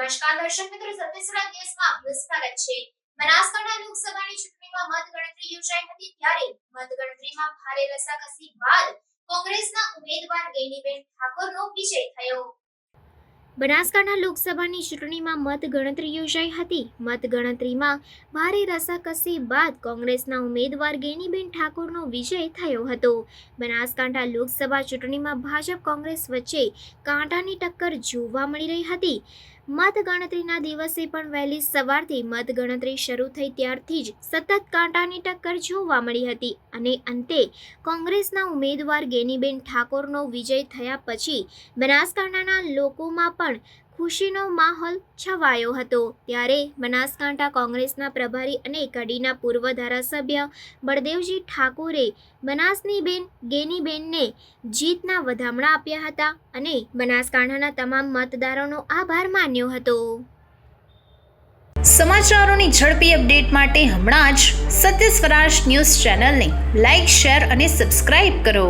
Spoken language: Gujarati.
દર્શક મિત્રો સત્યસરા ન્યૂઝમાં આપનું છે. બનાસકાંઠા લોકસભાની ચૂંટણીમાં મતગણતરી યોજાઈ હતી ત્યારે મતગણતરીમાં ભારે રસાકસી બાદ કોંગ્રેસના ઉમેદવાર ગેનીબેન ઠાકોરનો વિજય થયો. બનાસકાંઠા લોકસભાની ચૂંટણીમાં મતગણતરી યોજાઈ હતી. મતગણતરીમાં ભારે રસાકસી બાદ કોંગ્રેસના ઉમેદવાર ગેનીબેન ઠાકોરનો વિજય થયો હતો. બનાસકાંઠા લોકસભા ચૂંટણીમાં ભાજપ કોંગ્રેસ વચ્ચે કાંટાની ટક્કર જોવા મળી રહી હતી. મતગણતરીના દિવસે પણ વહેલી સવારથી મતગણતરી શરૂ થઈ ત્યારથી જ સતત કાંટાની ટક્કર જોવા મળી હતી અને અંતે કોંગ્રેસના ઉમેદવાર ગેનીબેન ઠાકોરનો વિજય થયા પછી બનાસકાંઠાના લોકોમાં પણ ખુશીનો માહોલ છવાયો હતો. ત્યારે બનાસકાંઠા કોંગ્રેસના પ્રભારી અને કડીના પૂર્વ ધારાસભ્ય બળદેવજી ઠાકોરે બનાસની બેન ગેનીબેનને જીતના વધામણા આપ્યા હતા અને બનાસકાંઠાના તમામ મતદારોનો આભાર માન્યો હતો. સમાચારોની ઝડપી અપડેટ માટે હમણાં જ સત્ય સ્વરાજ ન્યૂઝ ચેનલને લાઇક શેર અને સબસ્ક્રાઇબ કરો.